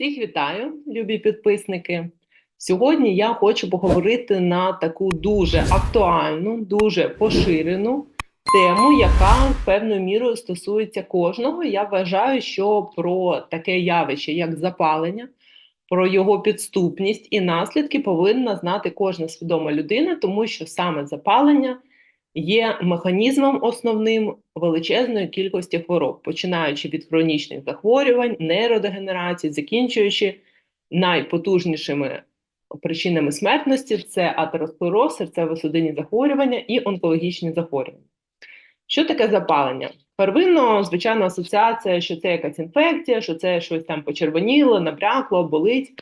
Всіх вітаю, любі підписники. Сьогодні я хочу поговорити на таку дуже актуальну, дуже поширену тему, яка певною мірою стосується кожного. Я вважаю, що про таке явище, як запалення, про його підступність і наслідки повинна знати кожна свідома людина, тому що саме запалення є механізмом основним величезної кількості хвороб, починаючи від хронічних захворювань, нейродегенерації, закінчуючи найпотужнішими причинами смертності це атеросклероз, серцево-судинні захворювання і онкологічні захворювання. Що таке запалення? Первинно, звичайно, асоціація, що це якась інфекція, що це щось там почервоніло, набрякло, болить.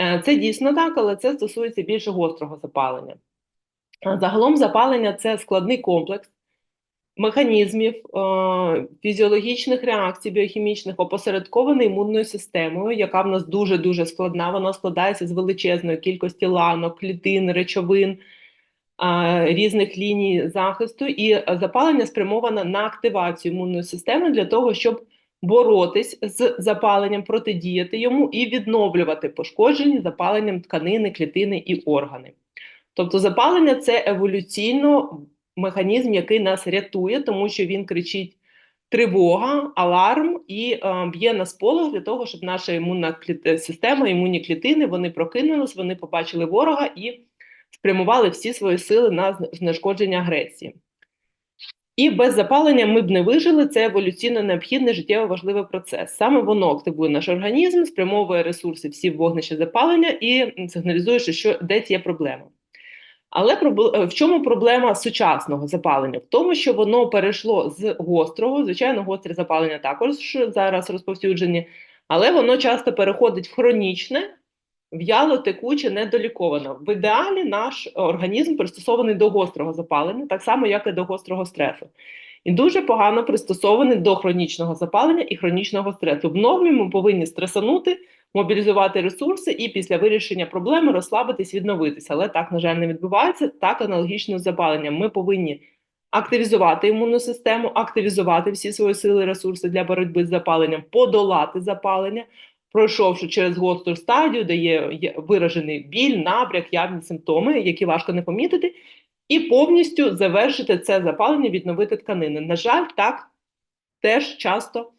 Е, Це дійсно так, але це стосується більше гострого запалення. Загалом запалення це складний комплекс механізмів, е, фізіологічних реакцій біохімічних, опосередкований імунною системою, яка в нас дуже-дуже складна. Вона складається з величезної кількості ланок, клітин, речовин, різних ліній захисту. І запалення спрямоване на активацію імунної системи для того, щоб боротись з запаленням, протидіяти йому і відновлювати пошкоджені запаленням тканини, клітини і органи. Тобто запалення це еволюційно механізм, який нас рятує, тому що він кричить тривога, аларм і е, б'є на сполох для того, щоб наша імунна система, імунні клітини вони прокинулись, вони побачили ворога і спрямували всі свої сили на знешкодження агресії. І без запалення ми б не вижили. Це еволюційно необхідний життєво важливий процес. Саме воно активує наш організм, спрямовує ресурси всі в вогнище запалення і сигналізує, що десь є проблема. Але в чому проблема сучасного запалення? В тому, що воно перейшло з гострого, звичайно, гостре запалення також зараз розповсюджені, але воно часто переходить в хронічне, в'яло, текуче, недоліковано. В ідеалі наш організм пристосований до гострого запалення, так само, як і до гострого стресу. І дуже погано пристосований до хронічного запалення і хронічного стресу. В нормі ми повинні стресанути мобілізувати ресурси і після вирішення проблеми розслабитись, відновитися. Але так, на жаль, не відбувається. Так аналогічно з запаленням. Ми повинні активізувати імунну систему, активізувати всі свої сили, ресурси для боротьби з запаленням, подолати запалення, пройшовши через гостру стадію, де є виражений біль, набряк, явні симптоми, які важко не помітити, і повністю завершити це запалення, відновити тканини. На жаль, так теж часто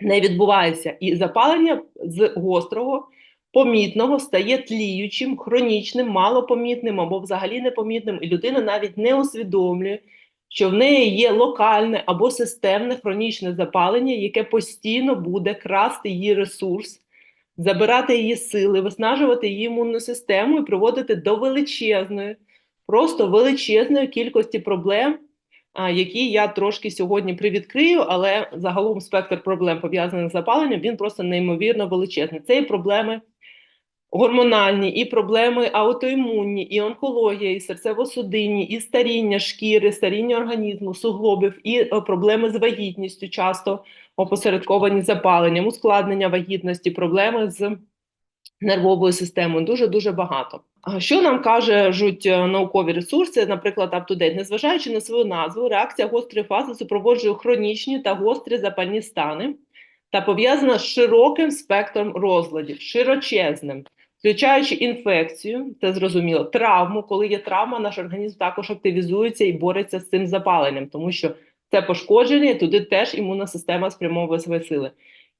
не відбувається. І запалення з гострого, помітного стає тліючим, хронічним, малопомітним або взагалі непомітним, і людина навіть не усвідомлює, що в неї є локальне або системне хронічне запалення, яке постійно буде красти її ресурс. Забирати її сили, виснажувати її імунну систему і приводити до величезної, просто величезної кількості проблем, які я трошки сьогодні привідкрию, але загалом спектр проблем пов'язаних з запаленням він просто неймовірно величезний. Це і проблеми гормональні, і проблеми аутоімунні, і онкологія, і серцево-судинні, і старіння шкіри, старіння організму, суглобів, і е, проблеми з вагітністю, часто опосередковані запаленням, ускладнення вагітності, проблеми з нервовою системою. Дуже дуже багато. Що нам кажуть е, наукові ресурси, наприклад, UpToDate? незважаючи на свою назву, реакція гострої фази супроводжує хронічні та гострі запальні стани та пов'язана з широким спектром розладів, широчезним, включаючи інфекцію, це зрозуміло, травму. Коли є травма, наш організм також активізується і бореться з цим запаленням, тому що це пошкодження, і туди теж імунна система спрямовує свої сили.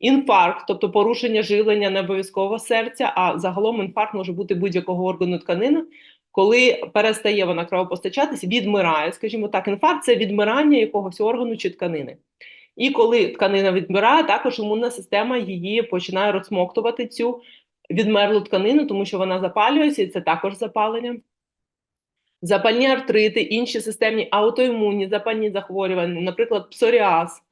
Інфаркт, тобто порушення жилення не обов'язково серця, а загалом інфаркт може бути будь-якого органу тканини, коли перестає вона кровопостачатись, відмирає, скажімо так, інфаркт це відмирання якогось органу чи тканини. І коли тканина відмирає, також імунна система її починає розсмоктувати цю відмерлу тканину, тому що вона запалюється, і це також запалення. Запальні артрити, інші системні аутоімунні, запальні захворювання, наприклад, псоріаз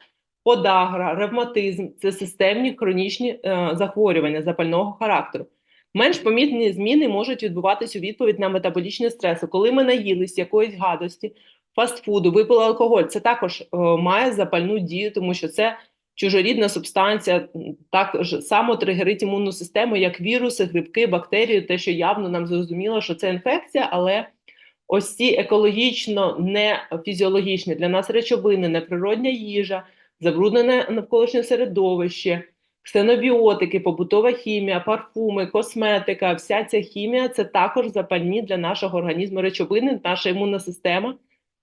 подагра, ревматизм це системні хронічні е, захворювання запального характеру. Менш помітні зміни можуть відбуватися у відповідь на метаболічний стрес. Коли ми наїлись якоїсь гадості, фастфуду, випили алкоголь, це також е, має запальну дію, тому що це чужорідна субстанція, так само тригерить імунну систему, як віруси, грибки, бактерії, те, що явно нам зрозуміло, що це інфекція, але ось ці екологічно не фізіологічні для нас речовини, неприродня їжа забруднене навколишнє середовище, Ксенобіотики, побутова хімія, парфуми, косметика, вся ця хімія це також запальні для нашого організму речовини, наша імунна система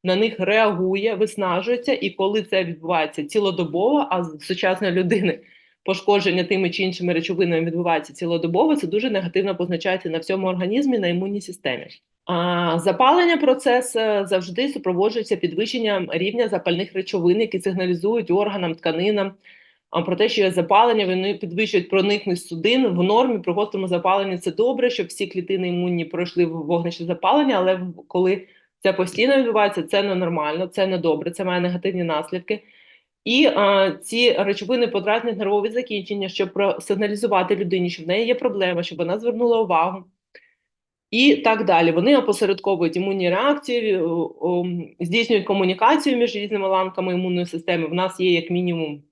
на них реагує, виснажується, і коли це відбувається цілодобово, а з сучасної людини пошкодження тими чи іншими речовинами відбувається цілодобово, це дуже негативно позначається на всьому організмі, на імунній системі. Запалення процес е, завжди супроводжується підвищенням рівня запальних речовин, які сигналізують органам, тканинам про те, що є запалення, вони підвищують проникність судин в нормі. При гострому запаленні це добре, щоб всі клітини імунні пройшли в вогнище запалення, але коли це постійно відбувається, це ненормально, це не добре, це має негативні наслідки. І а, ці речовини подразнять нервові закінчення, щоб просигналізувати людині, що в неї є проблема, щоб вона звернула увагу. І так далі. Вони опосередковують імунні реакції, о, здійснюють комунікацію між різними ланками імунної системи. В нас є як мінімум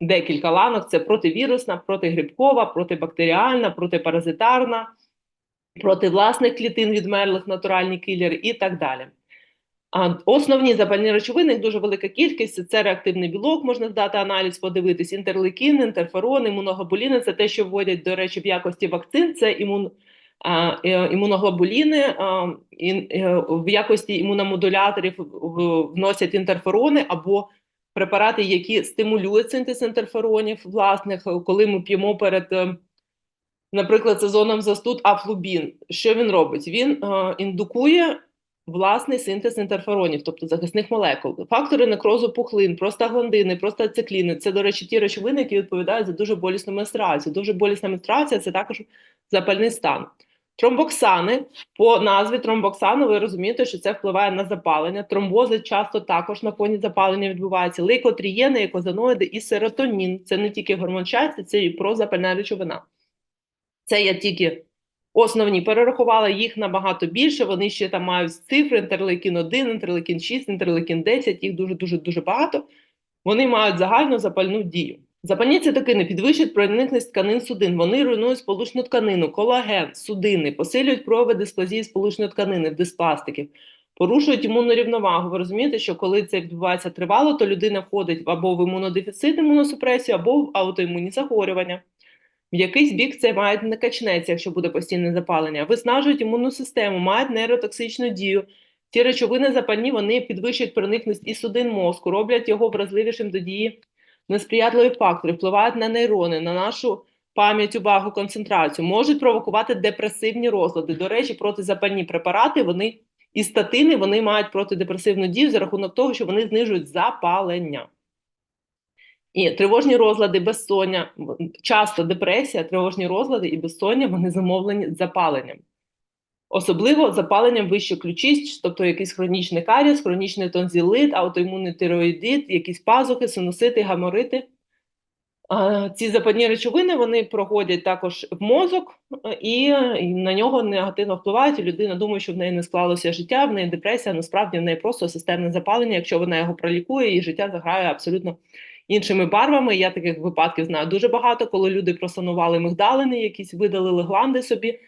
декілька ланок: це противірусна, протигрибкова, протибактеріальна, протипаразитарна, проти власних клітин відмерлих, натуральні кілери і так далі. А основні запальні речовини, їх дуже велика кількість. Це реактивний білок, можна здати аналіз, подивитись, інтерлейкін, інтерферон, імуноглобуліни. Це те, що вводять, до речі, в якості вакцин. Це імун, е, імуноглобуліни, а, е, в якості імуномодуляторів вносять інтерферони або препарати, які стимулюють синтез інтерферонів власних, коли ми п'ємо перед. е, Наприклад, сезоном застуд афлубін. Що він робить? Він е, індукує власний синтез інтерферонів, тобто захисних молекул. Фактори некрозу пухлин, простагландини, простацикліни – це, до речі, ті речовини, які відповідають за дуже болісну менструацію. Дуже болісна менструація – це також запальний стан. Тромбоксани, по назві тромбоксану, ви розумієте, що це впливає на запалення. Тромбози часто також на фоні запалення відбуваються. Лейкотрієни, екозаноїди і серотонін. Це не тільки гормон щастя, це і прозапальна речовина. Це я тільки основні перерахувала, їх набагато більше. Вони ще там мають цифри: інтерлейкін 1, інтерлейкін 6, інтерлейкін 10, їх дуже дуже дуже багато. Вони мають загальну запальну дію. Запальні цитокини підвищують проникність тканин судин. Вони руйнують сполучну тканину, колаген, судини, посилюють прояви дисплазії сполучної тканини, диспластиків, порушують імунну рівновагу. Ви розумієте, що коли це відбувається тривало, то людина входить або в імунодефіцит, імуносупресію, або в аутоімунні захворювання. В якийсь бік це має не качнеться, якщо буде постійне запалення. Виснажують імунну систему, мають нейротоксичну дію. Ці речовини запальні вони підвищують проникність і судин мозку, роблять його вразливішим до дії несприятливих факторів, впливають на нейрони, на нашу пам'ять, увагу, концентрацію, можуть провокувати депресивні розлади. До речі, протизапальні препарати вони і статини вони мають протидепресивну дію за рахунок того, що вони знижують запалення. І тривожні розлади, безсоння, часто депресія, тривожні розлади і безсоння вони замовлені запаленням. Особливо запаленням вище ключиць, тобто якийсь хронічний каріс, хронічний тонзилит, аутоімунний тироїдит, якісь пазухи, синусити, гаморити. Ці запальні речовини вони проходять також в мозок е, і, і на нього негативно впливають. Людина думає, що в неї не склалося життя, в неї депресія, насправді в неї просто системне запалення. Якщо вона його пролікує, її життя заграє абсолютно іншими барвами. Я таких випадків знаю дуже багато, коли люди просанували мигдалини, якісь видалили гланди собі,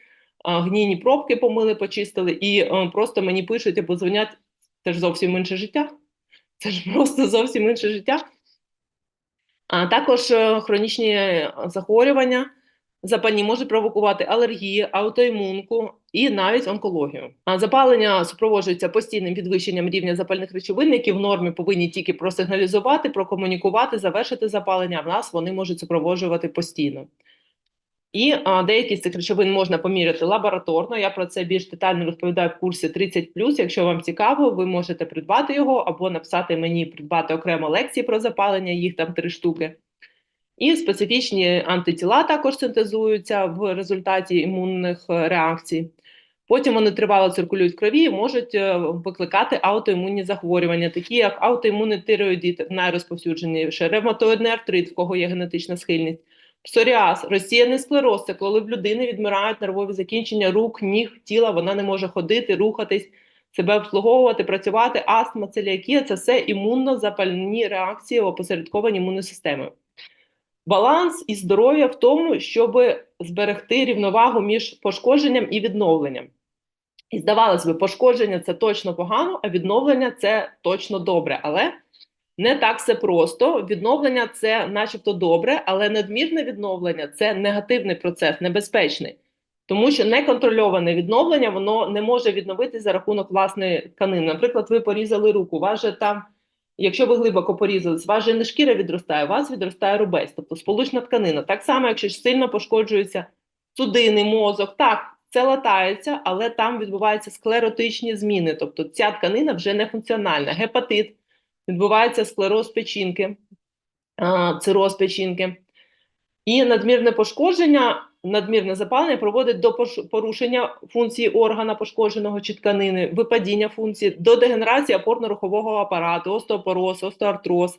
гнійні пробки помили, почистили, і е, просто мені пишуть або дзвонять. Це ж зовсім інше життя. Це ж просто зовсім інше життя. А також е, хронічні е, захворювання запальні можуть провокувати алергії, аутоімунку і навіть онкологію. Запалення супроводжується постійним підвищенням рівня запальних речовин, які в нормі повинні тільки просигналізувати, прокомунікувати, завершити запалення. А в нас вони можуть супроводжувати постійно. І а, деякі з цих речовин можна поміряти лабораторно. Я про це більш детально розповідаю в курсі 30 Якщо вам цікаво, ви можете придбати його або написати мені придбати окремо лекції про запалення, їх там три штуки. І специфічні антитіла також синтезуються в результаті імунних е, реакцій. Потім вони тривало циркулюють в крові і можуть е, викликати аутоімунні захворювання, такі як аутоімунний тиреоїдит, найрозповсюдженіше, ревматоїдний артрит, в кого є генетична схильність, псоріаз, розсіяний склероз, це коли в людини відмирають нервові закінчення рук, ніг, тіла, вона не може ходити, рухатись, себе обслуговувати, працювати, астма, целіакія – це все імунно-запальні реакції, опосередковані імунною системою. Баланс і здоров'я в тому, щоб зберегти рівновагу між пошкодженням і відновленням. І здавалось би, пошкодження це точно погано, а відновлення це точно добре. Але не так все просто. Відновлення це, начебто, добре, але надмірне відновлення це негативний процес, небезпечний. Тому що неконтрольоване відновлення воно не може відновитися за рахунок власної тканини. Наприклад, ви порізали руку, у вас же там, якщо ви глибоко порізались, вас же не шкіра відростає, у вас відростає рубець, тобто сполучна тканина. Так само, якщо сильно пошкоджуються судини, мозок, так, це латається, але там відбуваються склеротичні зміни, тобто ця тканина вже не функціональна. Гепатит, відбувається склероз печінки, цироз печінки. І надмірне пошкодження, надмірне запалення приводить до порушення функції органа пошкодженого чи тканини, випадіння функції, до дегенерації опорно-рухового апарату, остеопороз, остеоартроз,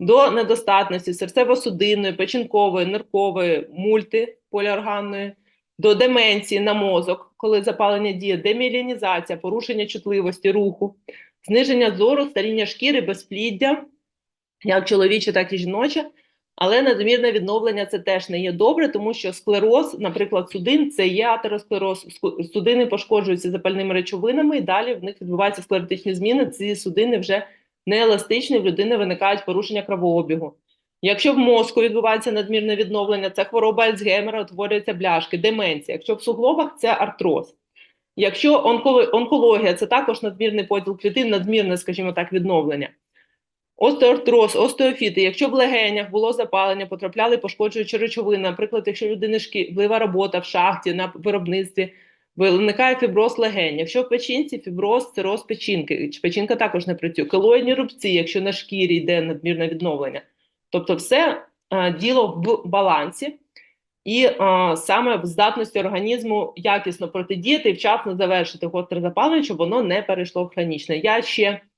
до недостатності серцево-судинної, печінкової, ниркової, мультиполіорганної, до деменції на мозок, коли запалення діє, демілінізація, порушення чутливості руху, зниження зору, старіння шкіри, безпліддя, як чоловіче, так і жіноче. Але надмірне відновлення це теж не є добре, тому що склероз, наприклад, судин, це є атеросклероз. Судини пошкоджуються запальними речовинами, і далі в них відбуваються склеротичні зміни. Ці судини вже не еластичні, в людини виникають порушення кровообігу. Якщо в мозку відбувається надмірне відновлення, це хвороба Альцгеймера, утворюються бляшки, деменція. Якщо в суглобах це артроз. Якщо онколо- онкологія це також надмірний поділ клітин, надмірне, скажімо так, відновлення. Остеоартроз, остеофіти. Якщо в легенях було запалення, потрапляли пошкоджуючі речовини, наприклад, якщо людини шкідлива робота в шахті на виробництві, виникає фіброз легень. Якщо в печінці фіброз, цироз печінки, печінка також не працює. Келоїдні рубці, якщо на шкірі йде надмірне відновлення. Тобто, все е, діло в балансі. І е, саме в здатності організму якісно протидіяти і вчасно завершити гостре запалення, щоб воно не перейшло в хронічне. Я ще а,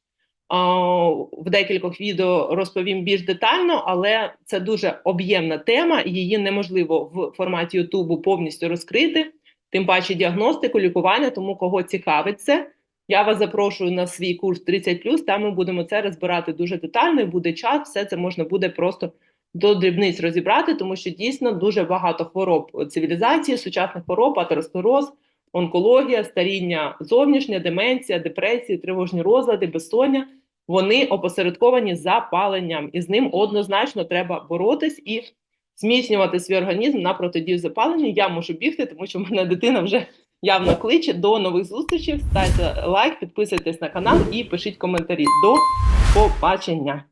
в декількох відео розповім більш детально, але це дуже об'ємна тема, її неможливо в форматі Ютубу повністю розкрити, тим паче діагностику, лікування, тому кого цікавить це. Я вас запрошую на свій курс 30+, там ми будемо це розбирати дуже детально, і буде час, все це можна буде просто до дрібниць розібрати, тому що дійсно дуже багато хвороб цивілізації, сучасних хвороб, атеросклероз, онкологія, старіння зовнішня, деменція, депресії, тривожні розлади, безсоння. Вони опосередковані запаленням, і з ним однозначно треба боротись і зміцнювати свій організм на протидію запаленню. Я можу бігти, тому що в мене дитина вже явно кличе. До нових зустрічей. Ставте лайк, підписуйтесь на канал і пишіть коментарі. До побачення!